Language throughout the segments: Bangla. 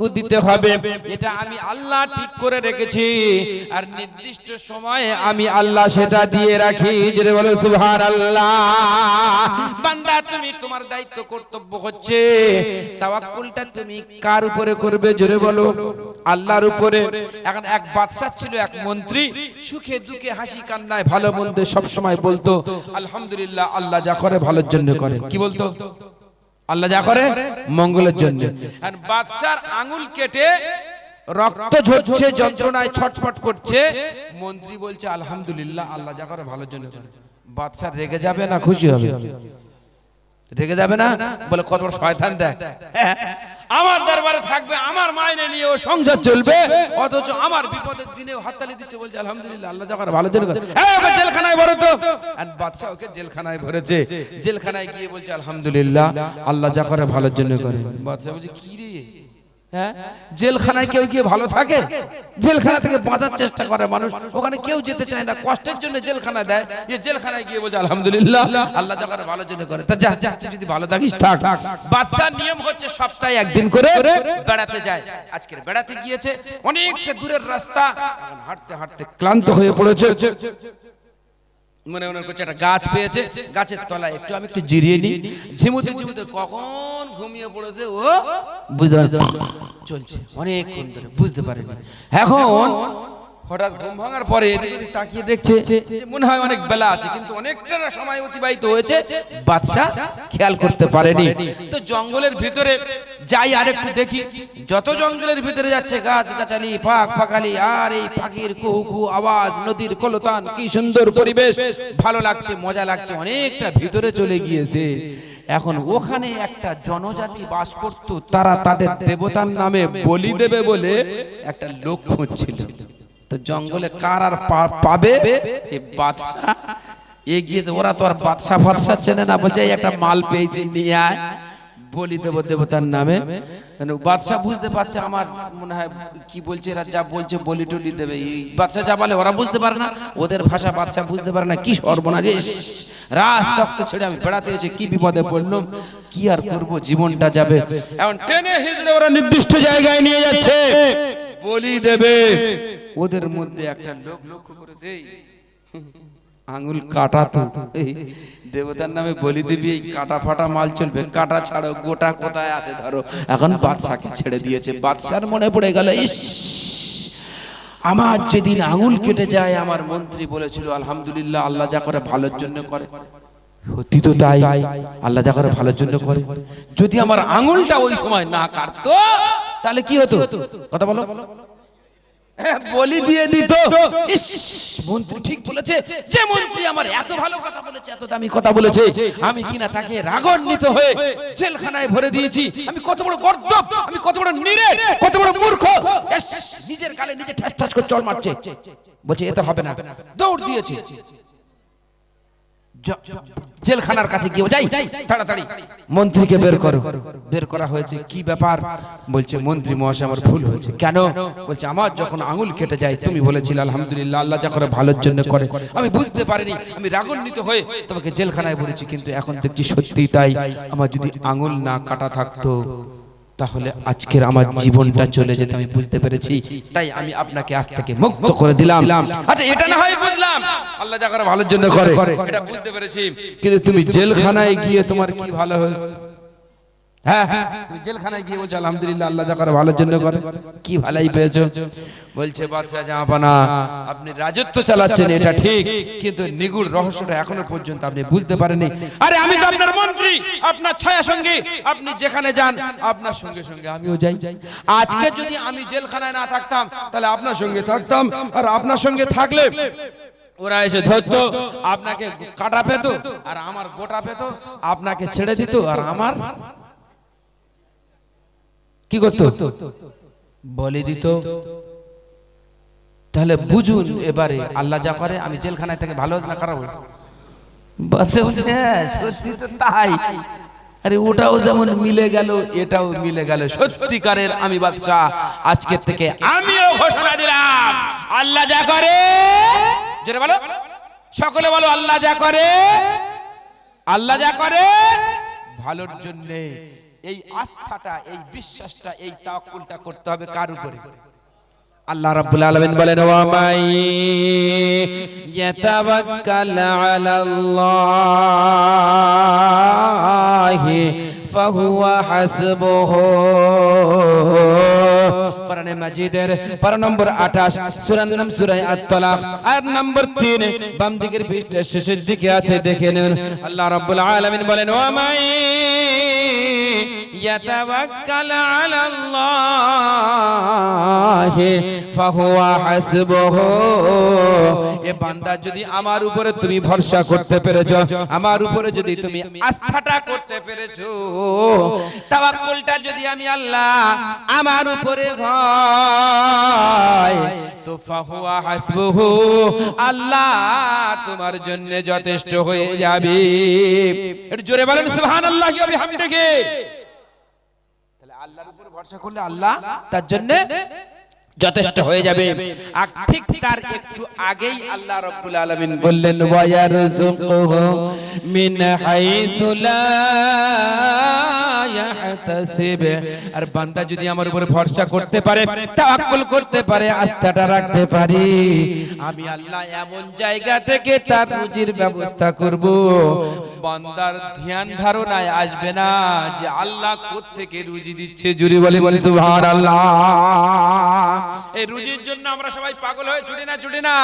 কতটুকু দিতে হবে। এটা আমি আল্লাহ ঠিক করে রেখেছি। আর নির্দিষ্ট সময়ে আমি আল্লাহ সেটা দিয়ে রাখি। জোরে বলো সুবহান আল্লাহ বান্দা, তুমি তোমার দায়িত্ব, কর্তব্য হচ্ছে তুমি কার উপরে করবে? জোরে বলো। আল্লাহর উপরে। এখন এক বাদশা ছিল, এক মন্ত্রী। সুখে দুঃখে হাসি কান্নায় ভালো মন্দ সব সময় বলতো, আলহামদুলিল্লাহ, আল্লাহ যা করে ভালোর জন্য করে। কি বলতো? আল্লাহ যা করে? মঙ্গলের জন্য। আর বাদশার আঙুল কেটে রক্ত ঝরছে যন্ত্রণায় ছটফট করছে। মন্ত্রী বলছে আলহামদুলিল্লাহ আল্লাহ যা করে ভালোর জন্য করে। বাদশা রেগে যাবে না খুশি হবে। রেগে যাবে না? বলে কত বড় শয়তান দেখ। আমার দরবারে থাকবে, আমার মাইনে নিয়ে ও সংসার চলবে, অথচ আমার বিপদের দিনে হাততালি দিচ্ছে বলছে, আলহামদুলিল্লাহ, আল্লাহ যখন ভালো হ্যাঁ ওকে জেলখানায় ভরে তো। আর বাদশা ওকে জেলখানায় ভরেছে। জেলখানায় গিয়ে বলছে, আলহামদুলিল্লাহ, আল্লাহ যা করে ভালোর জন্য করে। বাদশা বলছে, কি রে? হ্যাঁ? জেলখানায় কেউ গিয়ে ভালো থাকে? জেলখানা থেকে বাঁচার চেষ্টা করে মানুষ। ওখানে কেউ যেতে চায় না। কষ্টের জন্য জেলখানা দেয়। জেলখানায় গিয়ে বলছে, আলহামদুলিল্লাহ, আল্লাহ যা করে ভালোর জন্য করে। তা যা যা যদি ভালো থাকিস, থাক। বাচ্চার নিয়ম হচ্ছে সপ্তাহে একদিন করে বেড়াতে যায়। আজকে বেড়াতে গিয়েছে, অনেকটা দূরের রাস্তা। হাঁটতে হাঁটতে ক্লান্ত হয়ে পড়েছে। মনে মনে করছে একটা গাছ পেয়েছে গাছের তলায় একটু আমি একটু জিরিয়ে নিই। ঝিমুতে ঝিমুতে কখন ঘুমিয়ে পড়েছে ও? বুঝতে পারে চলছে অনেক ধরে বুঝতে পারেনি। এখন হঠাৎ ঘুম ভাঙার পরে তাকিয়ে দেখছে মনে হয় অনেক বেলা আছে, কিন্তু অনেকটা সময় অতিবাহিত হয়েছে বাচ্চা খেয়াল করতে পারেনি। তো জঙ্গলের ভিতরে যাই আর একটু দেখি, যত জঙ্গলের ভিতরে যাচ্ছে গাছ গাছালি পাক পাকালি আর এই পাখির কুহু আওয়াজ, নদীর কলতান, কি সুন্দর পরিবেশ, ভালো লাগছে, মজা লাগছে, অনেকটা ভিতরে চলে গিয়েছে। এখন ওখানে একটা জনজাতি বাস করত, তারা তাদের দেবতার নামে বলি দেবে বলে একটা লোক খুঁজছিল। তো জঙ্গলে কার আর পাবে? বাদশা এগিয়েছে ওরা তো আর বাদশা ফাদশা চেনে না, বলছে একটা মাল পেয়েছি, নিয়ে আয়। বলি দেব দেবতার নামে। কেন বাদশা বুঝতে পারছে আমার মনে হয় কি বলছে, এরা যা বলছে বলি টলি দেবে। এই বাদশা যা বলে, ওরা বুঝতে পারে না। ওদের ভাষা বাদশা বুঝতে পারে না, কি সর্বনাশ। রাজ তক্ত ছেড়ে আমি বেড়াতে এসে কি বিপদে পড়লাম? কি আর করব? জীবনটা যাবে। এখন টেনে হিজড়ে ওরা নির্দিষ্ট জায়গায় নিয়ে যাচ্ছে। বলি দেবে। ওদের মধ্যে একটা লোক লক্ষ্য করেছে আঙুল কাটা তো। দেবতার নামে বলি দিবি এই কাটা ফাটা মাল চলবে। কাটা ছাড়ো গোটা কোথায় আছে ধরো? এখন বাদশাকে ছেড়ে দিয়েছে বাদশার মনে পড়ে গেল ইস! আমার যেদিন আঙুল কেটে যায় আমার মন্ত্রী বলেছিল আলহামদুলিল্লাহ আল্লাহ যা করে ভালোর জন্য করে। সত্যি তো তাই। আল্লাহ যা করে ভালোর জন্য করে। যদি আমার আঙুলটা ওই সময় না কাটতো তাহলে কি হতো? কথা বলো। বলি দিয়ে দিত। ইস, মন্ত্রী ঠিক বলেছে যে মন্ত্রী আমার এত ভালো কথা বলেছে এত দামি কথা বলেছে আমি কিনা তাকে রাগান্বিত হয়ে জেলখানায় ভরে দিয়েছি। আমি কত বড় গর্দব আমি কত বড় নিরে কত বড় মূর্খ। নিজের কালে নিজে ঠাস ঠাস করে চল মারছে। বলছে এতে হবে না। দৌড় দিয়েছি। জেলখানার কাছে গিয়ে যাই তাড়াতাড়ি মন্ত্রীকে বের করো। বের করা হয়েছে কি ব্যাপার? বলছে মন্ত্রী মহাশয় আমার ভুল হয়েছে। কেন? বলছে আমার যখন আঙুল কেটে যায় তুমি বলেছিলে আলহামদুলিল্লাহ আল্লাহ যা করে ভালোর জন্য করে। আমি বুঝতে পারিনি আমি রাগান্বিত হয়ে তোমাকে জেলখানায় বলেছি কিন্তু এখন দেখছি সত্যি তাই। আমার যদি আঙুল না কাটা থাকতো তাহলে আজকের আমার জীবনটা চলে যেতে আমি বুঝতে পেরেছি। তাই আমি আপনাকে আজ থেকে মুক্ত করে দিলাম। আচ্ছা এটা না হয় বুঝলাম। আল্লাহ যা করে ভালোর জন্য করে। এটা বুঝতে পেরেছি। কিন্তু তুমি জেলখানায় গিয়ে তোমার কি ভালো হয়েছে? হ্যাঁ তুমি জেলখানায় গিয়ে বলছো আলহামদুলিল্লাহ আল্লাহ যা করে ভালোর জন্য করে। কি ভালাই পেয়েছ? বলছে বাদশাহ জাহাপানা আপনি রাজত্ব চালাচ্ছেন এটা ঠিক কিন্তু নিগুড় রহস্যটা এখনও পর্যন্ত আপনি বুঝতে পারেননি। আরে আমি তো আপনার মন্ত্রী আপনার ছায়া সঙ্গী। আপনি যেখানে যান আপনার সঙ্গে। সঙ্গে আমিও যাই। আজকে যদি আমি জেলখানায় না থাকতাম তাহলে আপনার সঙ্গে থাকতাম আর আপনার সঙ্গে থাকলে ওরা এসে ধরতো আপনাকে কাটা পেত আর আমার গোটা পেত আপনাকে ছেড়ে দিত আর আমার কি করতো? বলে দিত, তাহলে বুঝুন এবারে আল্লাহ যা করে, আমি জেলখানায় থেকে ভালো না খারাপ হয়েছে। হ্যাঁ সত্যি তো তাই। আরে, ওটাও যেমন মিলে গেল, এটাও মিলে গেল। সত্যিকারের আমি বাদশাহ, আজকে থেকে আমিও ঘোষণা দিলাম, আল্লাহ যা করে, জোরে বলো, সকলে বলো, আল্লাহ যা করে, আল্লাহ যা করে, ভালোর জন্যে এই আস্থাটা, এই বিশ্বাসটা, এই তাওয়াক্কুলটা করতে হবে কার উপরে? আল্লাহ রাব্বুল আলামিন বলেন, ওয়া মাই ইয়াতাওয়াক্কাল আলাল্লাহি ফাহুয়া হাসবুহু। কোরআনে মাজিদের, পারা নম্বর 28 সূরার নাম সূরা আত-তালাক আয়াত নম্বর 3 বাম দিকের পৃষ্ঠার শেষের দিকে আছে, দেখে নিন। আল্লাহ রাব্বুল আলামিন বলেন, ওয়া মাই يتوكل على الله فهو حسبه এ বান্দা যদি আমার উপরে তুমি ভরসা করতে পেরেছো আমার উপরে যদি তুমি আস্থাটা করতে পেরেছো তাওয়াক্কুলটা যদি আমি আল্লাহ আমার উপরে ভয় তো ফাহুয়া হাসবুহু আল্লাহ তোমার জন্য যথেষ্ট হয়ে যাবে একটু জোরে বলেন সুবহানাল্লাহি ওয়া বিহামদিহি তাহলে আল্লাহর উপর ভরসা করলে আল্লাহ তার জন্য যথেষ্ট হয়ে যাবে। আর ঠিক তার একটু আগেই আল্লাহ রাব্বুল আলামিন বললেন ওয়া ইয়ারযুকুহু মিন হাইসু লা আর বান্দা যদি আমার উপর ভরসা করতে পারে, তাওয়াক্কুল করতে পারে, আস্থাটা রাখতে পারি। আমি আল্লাহ এমন জায়গা থেকে তার রুজির ব্যবস্থা করব। বান্দার ধ্যান ধারণায় আসবে না যে আল্লাহ থেকে রুজি দিচ্ছে। জুরি বলে বলে, সুবহানাল্লাহ। এই রুজির জন্য আমরা সবাই পাগল হয়ে ছুটি না ছুটি না।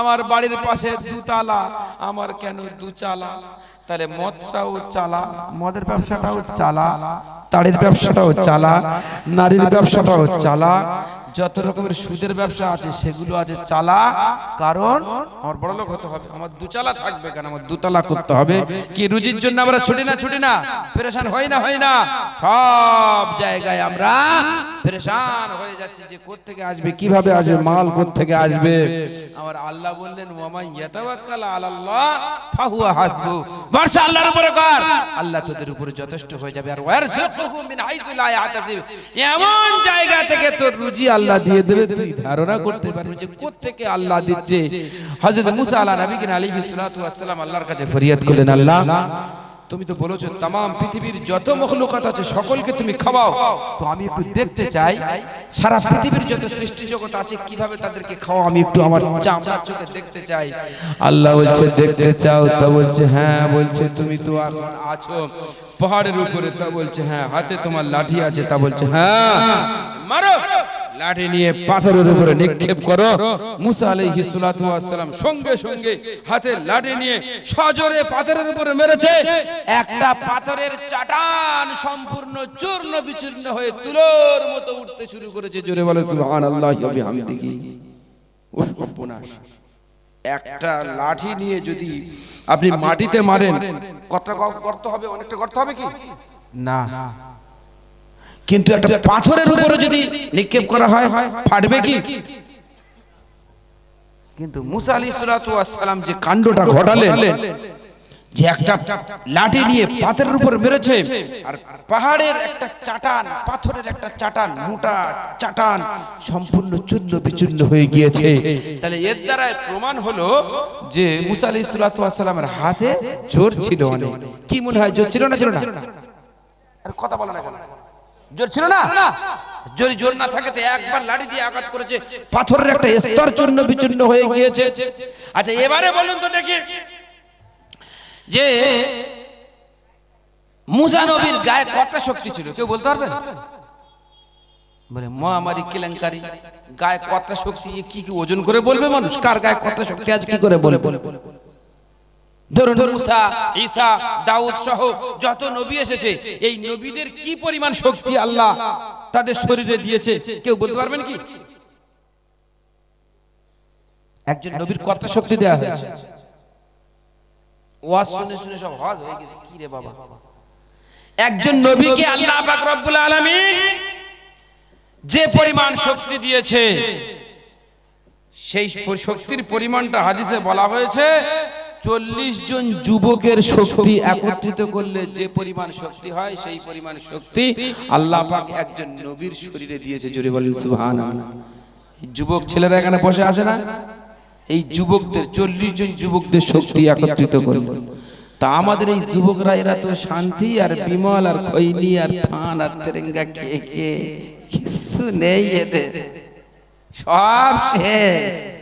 আমার বাড়ির পাশে দুতালা, আমার কেন দুচালা? তাহলে মদটাও চালা মদের ব্যবসাটাও চালা তাড়ির ব্যবসাটাও চালা নারীর ব্যবসাটাও চালা। যত রকমের সুদের ব্যবসা আছে সেগুলো আছে চালা। কারণ আমার বড় লোক হতে হবে আমার দুচালা থাকবে কেন? আমার দুতলা করতে হবে। কি রুজির জন্য আমরা ছুটি না ছুটি না? পেরেশান হই না হই না? সব জায়গায় আমরা পেরেশান হয়ে যাচ্ছি যে কোত্থেকে আসবে কীভাবে আসবে মাল থেকে আসবে? আমার আল্লাহ বললেন ওয়ামা ইয়াতাওয়াক্কাল আলাল্লাহ ফাহুয়া হাসবু। ভরসা আল্লাহর উপরে কর। আল্লাহ তোদের উপরে যথেষ্ট হয়ে যাবে। আর মিন এমন জায়গা থেকে তোর রুজি আল্লাহ দিয়ে দেবে, তুই ধারণা করতে পারবি যে কোত্থেকে আল্লাহ দিচ্ছে। হযরত মুসা আলা নবী কিনা আলাইহিস সালাতু ওয়াস সালাম আল্লাহর কাছে ফরিয়াদ করলেন, আল্লাহ তুমি তো বলেছ তাম পৃথিবীর যত মখলুকাত আছে সকলকে তুমি খাওয়াও। তো আমি একটু দেখতে চাই, সারা পৃথিবীর যত সৃষ্টি জগৎ আছে, কীভাবে তাদেরকে খাওয়া আমি একটু আমার চামড়ার চোখে দেখতে চাই। আল্লাহ বলছে, দেখতে চাও? তা বলছে হ্যাঁ। বলছে, তুমি তো এখন আছো পাহাড়ের উপরে। তা বলছে হ্যাঁ। হাতে তোমার লাঠি আছে। তা বলছে হ্যাঁ। মারো। লাঠি নিয়ে পাথরের উপরে নিক্ষেপ করো। মুসা আলাইহিস সালাতু ওয়াস সালাম সঙ্গে সঙ্গে হাতে লাঠি নিয়ে সজোরে পাথরের উপরে মেরেছে। একটা পাথরের চাটান সম্পূর্ণ চূর্ণ বিচূর্ণ হয়ে তুলোর মতো উঠতে শুরু করেছে। জোরে বলে, সুবহানাল্লাহি ওয়া বিহামদিহি। উফ সর্বনাশ একটা লাঠি নিয়ে যদি আপনি মাটিতে মারেন কতটা গর্ত হবে? অনেকটা গর্ত হবে কি? না। কিন্তু একটা পাথরের উপরে যদি নিক্ষেপ করা হয় ফাটবে কি? কিন্তু মুসা আলী সালাম যে কাণ্ডটা ঘটালেন যে একটা লাঠি নিয়ে পাথরের উপর মেরেছে আর পাহাড়ের একটা চাটান পাথরের একটা চাটান মোটা চাটান সম্পূর্ণ চূর্ণ বিচূর্ণ হয়ে গিয়েছে। তাহলে এর দ্বারা প্রমাণ হলো যে মুসা আলী সালামের হাতে জোর ছিল অনেক। কি মনে হয় জোর ছিল না ছিল না? আর কথা বলা না। কেন জোর ছিল না? যদি জোর না থাকে তো একবার লাড়ি দিয়ে আঘাত করেছে। পাথরের একটা স্তর চূর্ণ বিচূর্ণ হয়ে গিয়েছে। আচ্ছা এবারে বলুন তো দেখি যে মুসা নবীর গায়ে কতটা শক্তি ছিল? কেউ বলতে পারবে বলে, মহামারী, কেলেঙ্কারি, গায়ে কতটা শক্তি? কি কি ওজন করে বলবে মানুষ? কার গায়ে কতটা শক্তি? আজ কি করে বলে ধরুন মুসা ঈসা দাউদ সহ যত নবী এসেছে এই নবীদের কি পরিমাণ শক্তি আল্লাহ তাদের শরীরে দিয়েছে? কেউ বলতে পারবেন কি? একজন নবীর কত শক্তি দেয়া হয়েছে। ওয়াজ শুনে শুনে সব হজ হয়ে গেছে। কি রে বাবা? একজন নবীকে আল্লাহ পাক রব্বুল আলামিন যে পরিমাণ শক্তি দিয়েছে সেই শক্তির পরিমাণটা হাদিসে বলা হয়েছে চল্লিশ জন যুবকের শক্তি একত্রিত করলে যে পরিমাণ শক্তি হয়, সেই পরিমাণ শক্তি আল্লাহ একজন নবীর শরীরে দিয়েছে জুড়ে বলেন সুবহানাল্লাহ। যুবক ছেলেরা এখানে বসে আছে না? এই যুবকদের, চল্লিশ জন যুবকদের শক্তি একত্রিত করল। তা আমাদের এই যুবকরা, এরা তো শান্তি আর বিমল আর খৈনি আর ফান আর তেরেঙ্গা খেয়ে খেয়ে কিছু নেই এদের। সব শেষ।